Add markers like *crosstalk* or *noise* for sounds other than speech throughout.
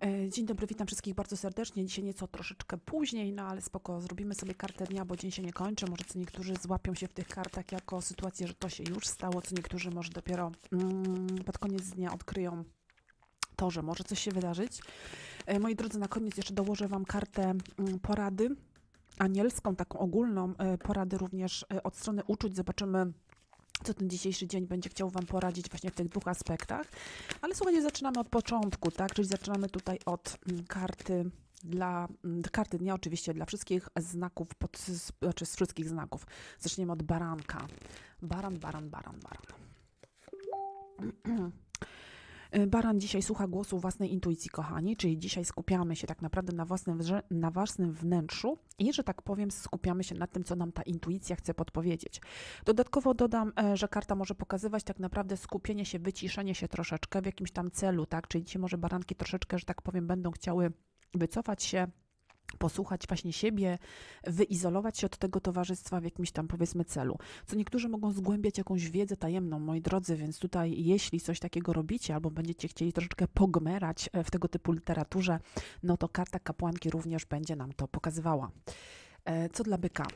E, Dzień dobry, witam wszystkich bardzo serdecznie. Dzisiaj nieco troszeczkę później, no ale spoko, zrobimy sobie kartę dnia, bo dzień się nie kończy. Może co niektórzy złapią się w tych kartach jako sytuację, że to się już stało, co niektórzy może dopiero mm, pod koniec dnia odkryją to, że może coś się wydarzyć. E, Moi drodzy, na koniec jeszcze dołożę Wam kartę mm, porady anielską, taką ogólną, e, porady również od strony uczuć. Zobaczymy, co ten dzisiejszy dzień będzie chciał Wam poradzić właśnie w tych dwóch aspektach. Ale słuchajcie, zaczynamy od początku, tak? Czyli zaczynamy tutaj od mm, karty dla mm, karty dnia, oczywiście dla wszystkich znaków, pod, znaczy z wszystkich znaków. Zaczniemy od baranka. Baran, baran, baran, baran. *clears throat* Y, Baran dzisiaj słucha głosu własnej intuicji, kochani, czyli dzisiaj skupiamy się tak naprawdę na własnym, na własnym wnętrzu i, że tak powiem, skupiamy się na tym, co nam ta intuicja chce podpowiedzieć. Dodatkowo dodam, e, że karta może pokazywać tak naprawdę skupienie się, wyciszenie się troszeczkę w jakimś tam celu, tak? Czyli dzisiaj może baranki troszeczkę, że tak powiem, będą chciały wycofać się, posłuchać właśnie siebie, wyizolować się od tego towarzystwa w jakimś tam powiedzmy celu. Co niektórzy mogą zgłębiać jakąś wiedzę tajemną, moi drodzy, więc tutaj jeśli coś takiego robicie albo będziecie chcieli troszeczkę pogmerać e, w tego typu literaturze, no to karta kapłanki również będzie nam to pokazywała. E, Co dla byka?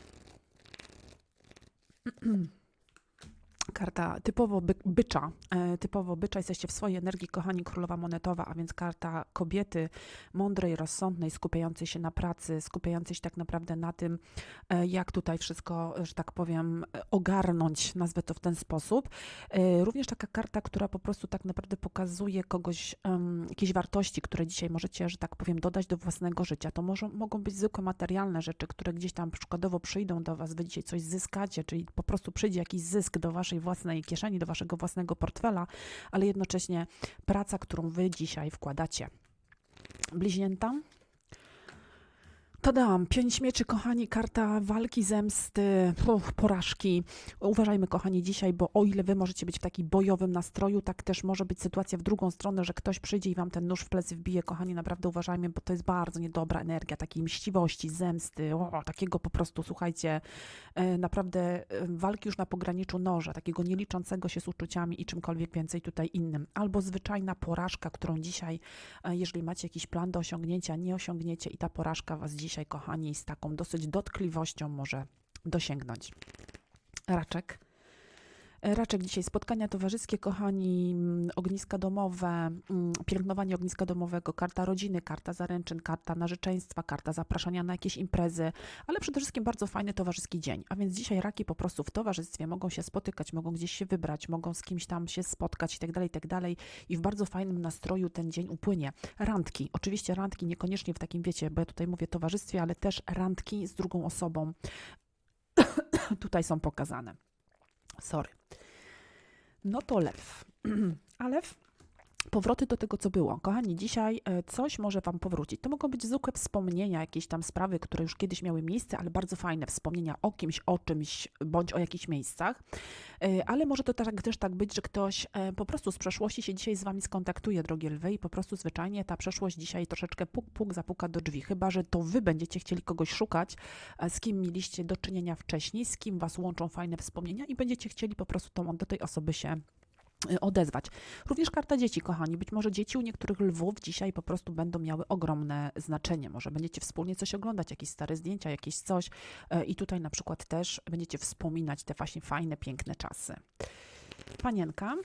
*clears throat* Karta typowo by, bycza, e, typowo bycza, jesteście w swojej energii, kochani, królowa monetowa, a więc karta kobiety mądrej, rozsądnej, skupiającej się na pracy, skupiającej się tak naprawdę na tym, e, jak tutaj wszystko, że tak powiem, ogarnąć, nazwę to w ten sposób. E, Również taka karta, która po prostu tak naprawdę pokazuje kogoś, jakieś wartości, które dzisiaj możecie, że tak powiem, dodać do własnego życia. To może, mogą być zwykłe materialne rzeczy, które gdzieś tam przykładowo przyjdą do Was, Wy dzisiaj coś zyskacie, czyli po prostu przyjdzie jakiś zysk do Waszej własnej kieszeni, do Waszego własnego portfela, ale jednocześnie praca, którą Wy dzisiaj wkładacie. Bliźnięta. Tadam, pięć mieczy, kochani, karta walki, zemsty, porażki. Uważajmy, kochani, dzisiaj, bo o ile wy możecie być w takim bojowym nastroju, tak też może być sytuacja w drugą stronę, że ktoś przyjdzie i wam ten nóż w plecy wbije. Kochani, naprawdę uważajmy, bo to jest bardzo niedobra energia takiej mściwości, zemsty, o, takiego po prostu, słuchajcie, e, naprawdę e, walki już na pograniczu noża, takiego nie liczącego się z uczuciami i czymkolwiek więcej tutaj innym. Albo zwyczajna porażka, którą dzisiaj, e, jeżeli macie jakiś plan do osiągnięcia, nie osiągniecie i ta porażka was dzisiaj, kochani, z taką dosyć dotkliwością może dosięgnąć. Raczek. Raczek dzisiaj spotkania towarzyskie, kochani, mm, ogniska domowe, mm, pielęgnowanie ogniska domowego, karta rodziny, karta zaręczyn, karta narzeczeństwa, karta zapraszania na jakieś imprezy, ale przede wszystkim bardzo fajny towarzyski dzień. A więc dzisiaj raki po prostu w towarzystwie mogą się spotykać, mogą gdzieś się wybrać, mogą z kimś tam się spotkać i tak dalej, i tak. I w bardzo fajnym nastroju ten dzień upłynie. Randki, oczywiście randki niekoniecznie w takim, wiecie, bo ja tutaj mówię towarzystwie, ale też randki z drugą osobą *coughs* tutaj są pokazane. Sorry. No to lew. *clears throat* A lew? Powroty do tego, co było. Kochani, dzisiaj e, coś może Wam powrócić. To mogą być zwykłe wspomnienia, jakieś tam sprawy, które już kiedyś miały miejsce, ale bardzo fajne wspomnienia o kimś, o czymś, bądź o jakichś miejscach. E, Ale może to tak, też tak być, że ktoś e, po prostu z przeszłości się dzisiaj z Wami skontaktuje, drogie lwy, i po prostu zwyczajnie ta przeszłość dzisiaj troszeczkę puk, puk zapuka do drzwi. Chyba, że to Wy będziecie chcieli kogoś szukać, z kim mieliście do czynienia wcześniej, z kim Was łączą fajne wspomnienia i będziecie chcieli po prostu tą, do tej osoby się odezwać. Również karta dzieci, kochani. Być może dzieci u niektórych lwów dzisiaj po prostu będą miały ogromne znaczenie. Może będziecie wspólnie coś oglądać, jakieś stare zdjęcia, jakieś coś e, i tutaj na przykład też będziecie wspominać te właśnie fajne, piękne czasy. Panienka.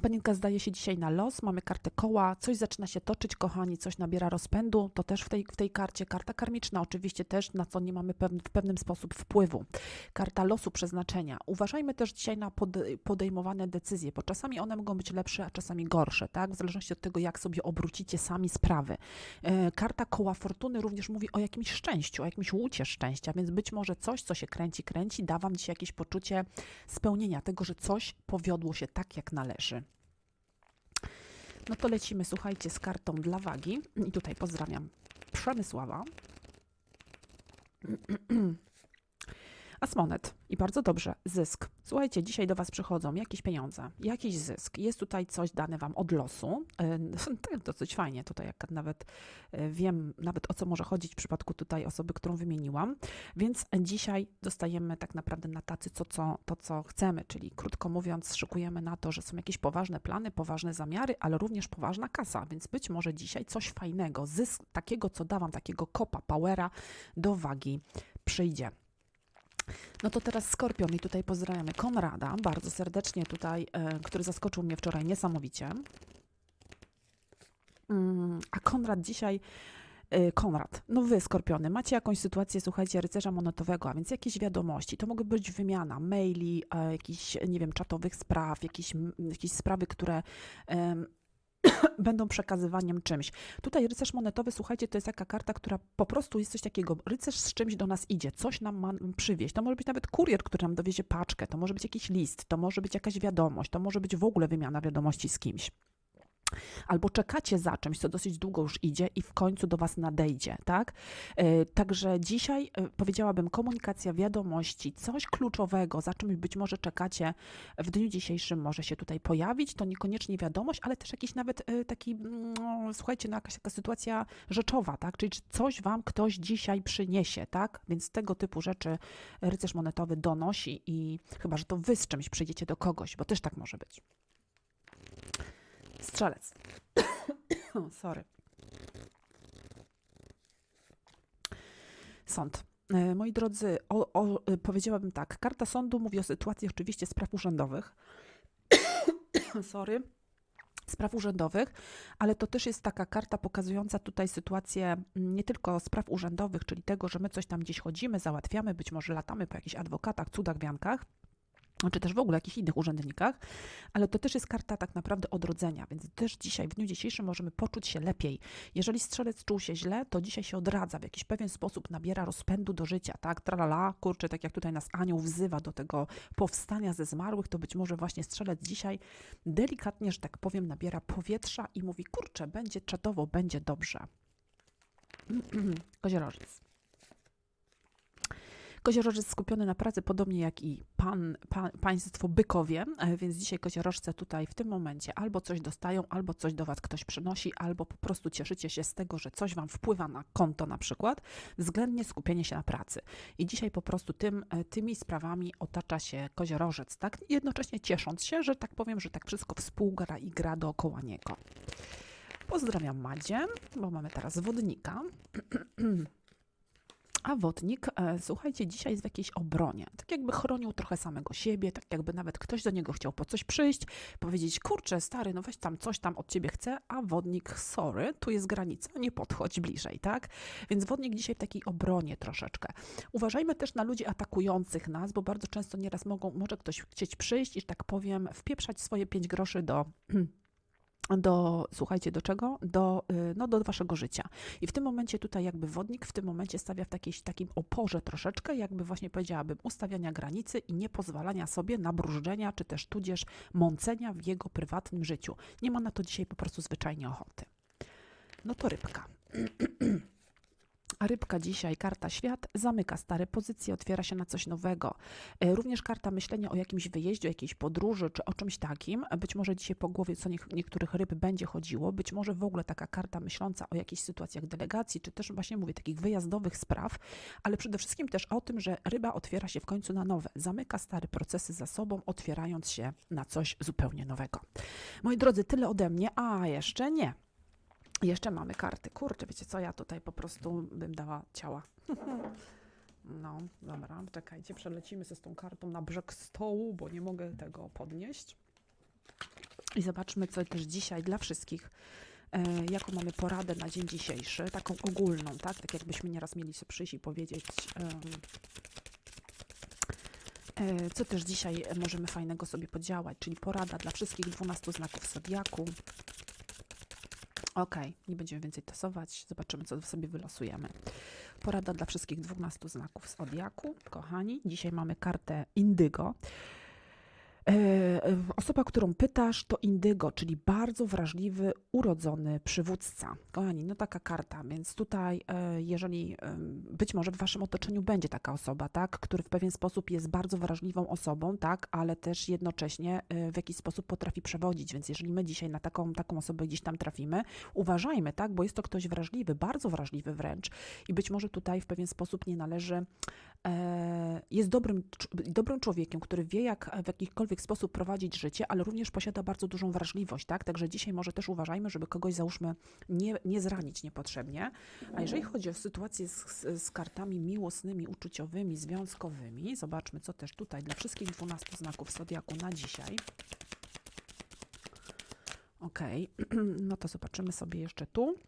Panienka zdaje się dzisiaj na los, mamy kartę koła, coś zaczyna się toczyć, kochani, coś nabiera rozpędu, to też w tej, w tej karcie. Karta karmiczna, oczywiście też, na co nie mamy pew, w pewnym sposób wpływu. Karta losu, przeznaczenia. Uważajmy też dzisiaj na pod, podejmowane decyzje, bo czasami one mogą być lepsze, a czasami gorsze, tak? W zależności od tego, jak sobie obrócicie sami sprawy. E, Karta koła fortuny również mówi o jakimś szczęściu, o jakimś łucie szczęścia, więc być może coś, co się kręci, kręci, da Wam dzisiaj jakieś poczucie spełnienia tego, że coś powiodło się tak, jak należy. No to lecimy, słuchajcie, z kartą dla wagi. I tutaj pozdrawiam Przemysława. *clears throat* Asmonet. I bardzo dobrze. Zysk. Słuchajcie, dzisiaj do Was przychodzą jakieś pieniądze, jakiś zysk. Jest tutaj coś dane Wam od losu. E, *laughs* to dosyć fajnie. Tutaj jak nawet e, wiem nawet o co może chodzić w przypadku tutaj osoby, którą wymieniłam. Więc dzisiaj dostajemy tak naprawdę na tacy co, co, to, co chcemy. Czyli krótko mówiąc, szykujemy na to, że są jakieś poważne plany, poważne zamiary, ale również poważna kasa. Więc być może dzisiaj coś fajnego, zysk takiego, co da Wam, takiego kopa, powera do wagi przyjdzie. No to teraz Skorpion i tutaj pozdrawiamy Konrada, bardzo serdecznie tutaj, e, który zaskoczył mnie wczoraj niesamowicie. Mm, a Konrad dzisiaj e, Konrad, no wy, Skorpiony, macie jakąś sytuację, słuchajcie, rycerza monetowego, a więc jakieś wiadomości, to mogą być wymiana maili, e, jakichś, nie wiem, czatowych spraw, jakieś, jakieś sprawy, które *coughs* będą przekazywaniem czymś. Tutaj rycerz monetowy, słuchajcie, to jest taka karta, która po prostu jest coś takiego. Rycerz z czymś do nas idzie, coś nam ma przywieźć. To może być nawet kurier, który nam dowiezie paczkę, to może być jakiś list, to może być jakaś wiadomość, to może być w ogóle wymiana wiadomości z kimś albo czekacie za czymś, co dosyć długo już idzie i w końcu do Was nadejdzie, tak? E, Także dzisiaj e, powiedziałabym komunikacja, wiadomości, coś kluczowego, za czymś być może czekacie w dniu dzisiejszym może się tutaj pojawić, to niekoniecznie wiadomość, ale też jakiś nawet e, taki, no, słuchajcie, no jakaś taka sytuacja rzeczowa, tak? Czyli czy coś Wam ktoś dzisiaj przyniesie, tak? Więc tego typu rzeczy rycerz monetowy donosi i chyba, że to Wy z czymś przyjdziecie do kogoś, bo też tak może być. Strzelec. *coughs* Sorry. Sąd. E, Moi drodzy, o, o, e, powiedziałabym tak. Karta sądu mówi o sytuacji oczywiście spraw urzędowych. *coughs* Sorry. Spraw urzędowych, ale to też jest taka karta pokazująca tutaj sytuację mm, nie tylko spraw urzędowych, czyli tego, że my coś tam gdzieś chodzimy, załatwiamy, być może latamy po jakichś adwokatach, cudach, wiankach, czy też w ogóle jakichś innych urzędnikach, ale to też jest karta tak naprawdę odrodzenia, więc też dzisiaj, w dniu dzisiejszym możemy poczuć się lepiej. Jeżeli strzelec czuł się źle, to dzisiaj się odradza, w jakiś pewien sposób nabiera rozpędu do życia, tak? Tralala, kurczę, tak jak tutaj nas anioł wzywa do tego powstania ze zmarłych, to być może właśnie strzelec dzisiaj delikatnie, że tak powiem, nabiera powietrza i mówi, kurczę, będzie czatowo, będzie dobrze. *clears throat* Koziorożec. Koziorożec skupiony na pracy, podobnie jak i pan, państwo bykowie, e, więc dzisiaj koziorożce tutaj w tym momencie albo coś dostają, albo coś do Was ktoś przynosi, albo po prostu cieszycie się z tego, że coś Wam wpływa na konto na przykład, względnie skupienie się na pracy. I dzisiaj po prostu tym, e, tymi sprawami otacza się koziorożec, tak? Jednocześnie ciesząc się, że tak powiem, że tak wszystko współgra i gra dookoła niego. Pozdrawiam Madzie, bo mamy teraz wodnika. *clears throat* A wodnik, e, słuchajcie, dzisiaj jest w jakiejś obronie. Tak jakby chronił trochę samego siebie, tak jakby nawet ktoś do niego chciał po coś przyjść, powiedzieć, kurczę, stary, no weź tam coś tam od ciebie chce, a wodnik, sorry, tu jest granica, nie podchodź bliżej, tak? Więc wodnik dzisiaj w takiej obronie troszeczkę. Uważajmy też na ludzi atakujących nas, bo bardzo często nieraz mogą, może ktoś chcieć przyjść i, tak powiem, wpieprzać swoje pięć groszy do *clears throat* do, słuchajcie, do czego? Do, y, no, do waszego życia. I w tym momencie tutaj jakby wodnik w tym momencie stawia w takiej, takim oporze troszeczkę, jakby właśnie powiedziałabym, ustawiania granicy i nie pozwalania sobie na brużdżenia, czy też tudzież mącenia w jego prywatnym życiu. Nie ma na to dzisiaj po prostu zwyczajnie ochoty. No to rybka. *clears throat* A rybka dzisiaj, karta świat, zamyka stare pozycje, otwiera się na coś nowego. E, Również karta myślenia o jakimś wyjeździe, jakiejś podróży czy o czymś takim. Być może dzisiaj po głowie co niektórych ryb będzie chodziło, być może w ogóle taka karta myśląca o jakichś sytuacjach delegacji, czy też właśnie mówię, takich wyjazdowych spraw, ale przede wszystkim też o tym, że ryba otwiera się w końcu na nowe. Zamyka stare procesy za sobą, otwierając się na coś zupełnie nowego. Moi drodzy, tyle ode mnie, a jeszcze nie. Jeszcze mamy karty. Kurczę, wiecie co, ja tutaj po prostu bym dała ciała. *laughs* No, dobra, czekajcie, przelecimy ze z tą kartą na brzeg stołu, bo nie mogę tego podnieść. I zobaczmy, co też dzisiaj dla wszystkich, e, jaką mamy poradę na dzień dzisiejszy, taką ogólną, tak? Tak jakbyśmy nieraz mieli sobie przyjść i powiedzieć, em, e, co też dzisiaj możemy fajnego sobie podziałać, czyli porada dla wszystkich 12 znaków Zodiaku. Ok, nie będziemy więcej tasować. Zobaczymy, co sobie wylosujemy. Porada dla wszystkich 12 znaków z Zodiaku. Kochani, dzisiaj mamy kartę Indygo. E, osoba, którą pytasz, to indygo, czyli bardzo wrażliwy, urodzony przywódca. Kochani, no taka karta, więc tutaj, e, jeżeli być może w waszym otoczeniu będzie taka osoba, tak, który w pewien sposób jest bardzo wrażliwą osobą, tak, ale też jednocześnie e, w jakiś sposób potrafi przewodzić, więc jeżeli my dzisiaj na taką, taką osobę gdzieś tam trafimy, uważajmy, tak, bo jest to ktoś wrażliwy, bardzo wrażliwy wręcz i być może tutaj w pewien sposób nie należy e, jest dobrym, dobrym człowiekiem, który wie, jak w jakikolwiek sposób prowadzić życie, ale również posiada bardzo dużą wrażliwość, tak? Także dzisiaj może też uważajmy, żeby kogoś, załóżmy, nie, nie zranić niepotrzebnie. A jeżeli chodzi o sytuację z, z, kartami miłosnymi, uczuciowymi, związkowymi, zobaczmy, co też tutaj dla wszystkich 12 znaków Zodiaku na dzisiaj. Okej, *clears throat* no to zobaczymy sobie jeszcze tu.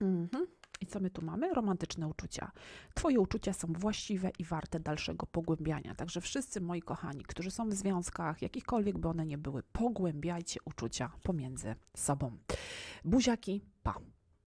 Mhm. I co my tu mamy? Romantyczne uczucia. Twoje uczucia są właściwe i warte dalszego pogłębiania. Także wszyscy moi kochani, którzy są w związkach, jakichkolwiek by one nie były, pogłębiajcie uczucia pomiędzy sobą. Buziaki, pa!